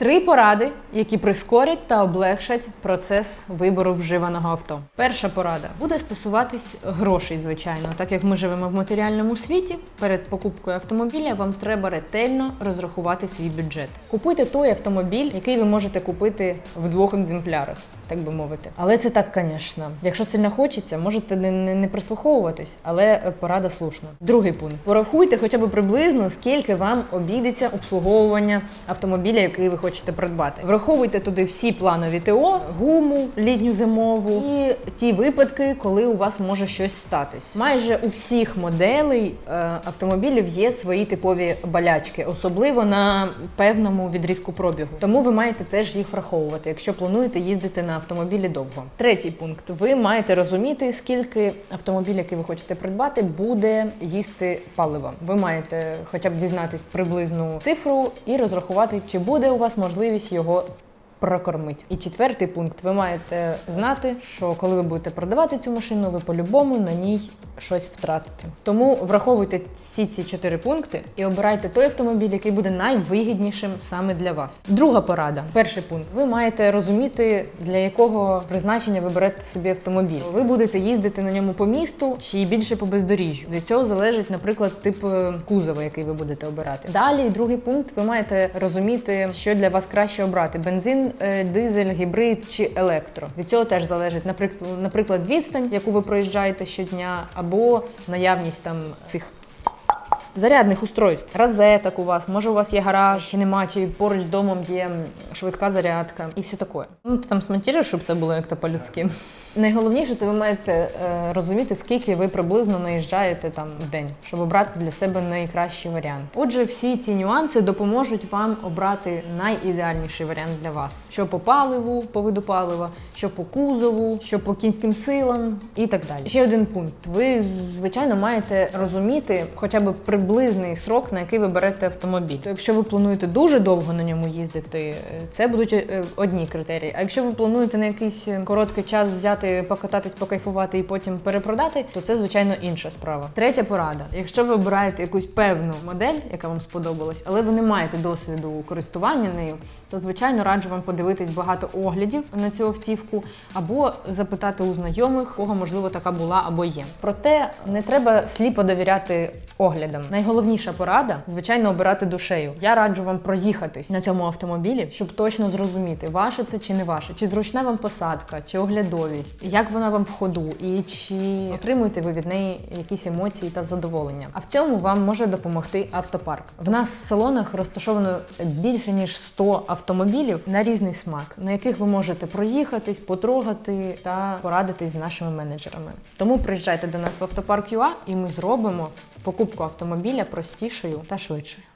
Три поради, які прискорять та облегшать процес вибору вживаного авто. Перша порада буде стосуватись грошей, звичайно. Так як ми живемо в матеріальному світі, перед покупкою автомобіля вам треба ретельно розрахувати свій бюджет. Купуйте той автомобіль, який ви можете купити в двох екземплярах. Так би мовити, але це так, звісно. Якщо сильно хочеться, можете не, прислуховуватись, але е, порада слушна. Другий пункт: порахуйте хоча б приблизно, скільки вам обійдеться обслуговування автомобіля, який ви хочете придбати. Враховуйте туди всі планові ТО, гуму, літню зимову і ті випадки, коли у вас може щось статись. Майже у всіх моделей е, автомобілів є свої типові болячки, особливо на певному відрізку пробігу. Тому ви маєте теж їх враховувати, якщо плануєте їздити на автомобілі довго. Третій пункт: ви маєте розуміти, скільки автомобіль, який ви хочете придбати, буде їсти палива. Ви маєте хоча б дізнатись приблизну цифру і розрахувати, чи буде у вас можливість його. Прокормить. І четвертий пункт: ви маєте знати, що коли ви будете продавати цю машину, ви по-любому на ній щось втратите. Тому враховуйте всі ці чотири пункти і обирайте той автомобіль, який буде найвигіднішим саме для вас. Друга порада. Перший пункт: ви маєте розуміти, для якого призначення ви берете собі автомобіль. Ви будете їздити на ньому по місту чи більше по бездоріжжю. Від цього залежить, наприклад, тип е, кузова, який ви будете обирати. Далі, другий пункт, ви маєте розуміти, що для вас краще обрати: бензин, е, дизель, гібрид чи електро. Від цього теж залежить, наприклад, наприклад, відстань, яку ви проїжджаєте щодня, або наявність там цих. Зарядних устройств, розеток у вас, може у вас є гараж, чи нема, чи поруч з домом є швидка зарядка і все таке. Ну ти там смонтіруєш, щоб це було як то по-людськи. Найголовніше це ви маєте е, розуміти, скільки ви приблизно наїжджаєте там в день, щоб обрати для себе найкращий варіант. Отже, всі ці нюанси допоможуть вам обрати найідеальніший варіант для вас: що по паливу, по виду палива, що по кузову, що по кінським силам і так далі. Ще один пункт: ви звичайно маєте розуміти хоча б приблизний срок, на який ви берете автомобіль. То якщо ви плануєте дуже довго на ньому їздити, е, це будуть е, одні критерії. А якщо ви плануєте на якийсь е, короткий час взяти, покататись, покайфувати і потім перепродати, то це звичайно інша справа. Третя порада: якщо ви обираєте якусь певну модель, яка вам сподобалась, але ви не маєте досвіду користування нею, то звичайно раджу вам подивитись багато оглядів на цю автівку або запитати у знайомих, кого можливо така була або є. Проте не треба сліпо довіряти оглядам. Найголовніша порада, звичайно, обирати душею. Я раджу вам проїхатись на цьому автомобілі, щоб точно зрозуміти, ваше це чи не ваше, чи зручна вам посадка, чи оглядовість, як вона вам в ходу, і чи отримуєте ви від неї якісь емоції та задоволення. А в цьому вам може допомогти автопарк. В нас в салонах розташовано більше ніж 100 автомобілів на різний смак, на яких ви можете проїхатись, потрогати та порадитись з нашими менеджерами. Тому приїжджайте до нас в автопарк ЮА і ми зробимо покупку автомобіля простішою та швидшою.